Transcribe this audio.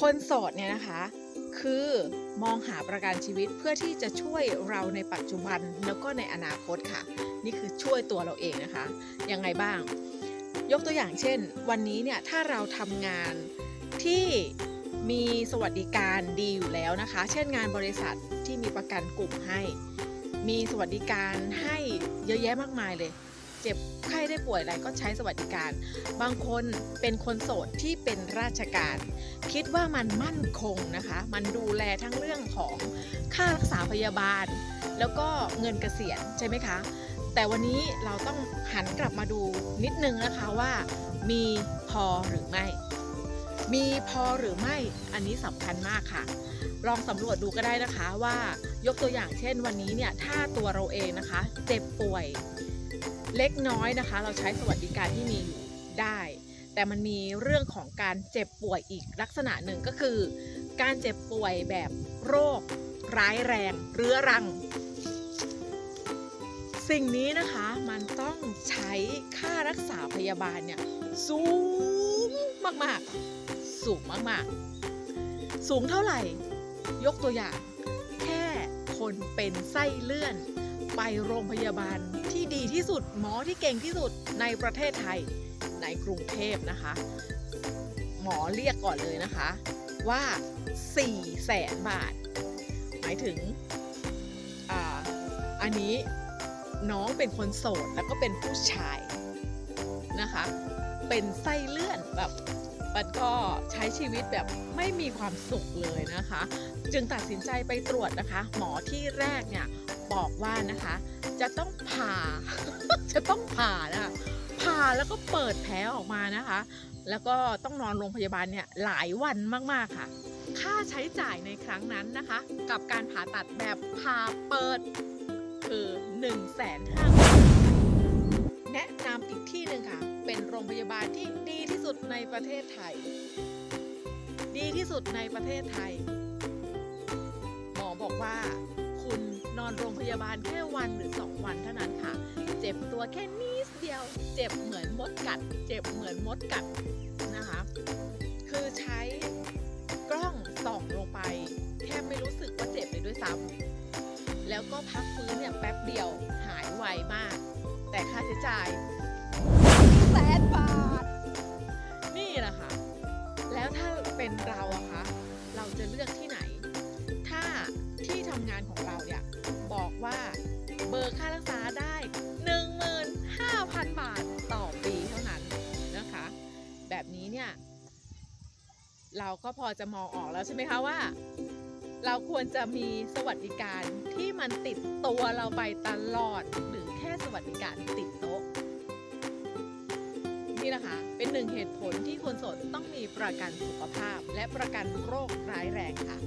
คนโสดเนี่ยนะคะ คือมองหาประกันชีวิตเพื่อที่จะช่วยเราในปัจจุบันแล้วก็ในอนาคตค่ะ นี่คือช่วยตัวเราเองนะคะยังไงบ้าง ยกตัวอย่างเช่น วันนี้เนี่ยถ้าเราทำงานที่มีสวัสดิการดีอยู่แล้วนะคะ เช่นงานบริษัทที่มีประกันกลุ่มให้ มีสวัสดิการให้เยอะแยะมากมายเลย เจ็บไข้ได้ป่วยอะไรก็ใช้สวัสดิการ บางคนเป็นคนโสดที่เป็นราชการ คิดว่ามันมั่นคงนะคะ มันดูแลทั้งเรื่องของค่ารักษาพยาบาล แล้วก็เงินเกษียณใช่ไหมคะ แต่วันนี้เราต้องหันกลับมาดูนิดนึงนะคะว่ามีพอหรือไม่ มีพอหรือไม่อันนี้สำคัญมากค่ะ ลองสำรวจดูก็ได้นะคะว่ายกตัวอย่างเช่นวันนี้เนี่ยถ้าตัวเราเองนะคะ เจ็บป่วย เล็กน้อยนะคะ เราใช้สวัสดิการที่มีอยู่ได้ แต่มันมีเรื่องของการเจ็บป่วยอีกลักษณะหนึ่งก็คือ การเจ็บป่วยแบบโรค ร้ายแรง เรื้อรัง สิ่งนี้นะคะมันต้องใช้ค่ารักษาพยาบาลเนี่ยสูงมากๆ สูงมากๆ สูงเท่าไหร่ ยกตัวอย่าง แค่คนเป็นไส้เลื่อน ไปโรงพยาบาล ดีที่สุด หมอที่เก่งที่สุดในประเทศไทยในกรุงเทพนะคะ หมอเรียกก่อนเลยนะคะ ว่า4แสนบาท หมายถึงออันนี้น้องเป็นคนโสดแล้วก็เป็นผู้ชายนะคะ เป็นไส้เลื่อนแบบมันก็ใช้ชีวิตแบบไม่มีความสุขเลยนะคะ จึงตัดสินใจไปตรวจนะคะ หมอที่แรกเนี่ยบอกว่านะคะ จะต้องผ่า จะต้องผ่านะคะผ่าแล้วก็เปิดแผลออกมานะคะ แล้วก็ต้องนอนโรงพยาบาลเนี่ยหลายวันมากๆค่ะ ค่าใช้จ่ายในครั้งนั้นนะคะ กับการผ่าตัดแบบผ่าเปิดคือ1นึ่งแสนห้าแนะนำอีกที่หนึ่งค่ะ เป็นโรงพยาบาลที่ดีที่สุดในประเทศไทย ดีที่สุดในประเทศไทย หมอบอกว่า อนโรงพยาบาลแค่วันหรือสองวันเท่านั้นค่ะ เจ็บตัวแค่นิดเดียว เจ็บเหมือนมดกัด เจ็บเหมือนมดกัดนะคะ คือใช้กล้องส่องลงไปแทบไม่รู้สึกว่าเจ็บเลยด้วยซ้ำแล้วก็พักฟื้นเนี่ยแป๊บเดียวหายไวมาก แต่ค่าใช้จ่ายแสนบาท นี่แหละค่ะ แล้วถ้าเป็นเราอะคะ เราจะเลือกที่ไหน ถ้าที่ทำงานของเราเนี่ย ว่า เบอร์ค่ารักษาได้ 15,000 บาทต่อปีเท่านั้นนะคะ แบบนี้เนี่ยเราก็พอจะมองออกแล้วใช่ไหมคะว่า เราควรจะมีสวัสดิการที่มันติดตัวเราไปตลอดหรือแค่สวัสดิการติดโต๊ะนี่นะคะ เป็นหนึ่งเหตุผลที่คนโสดต้องมีประกันสุขภาพและประกันโรคร้ายแรงค่ะ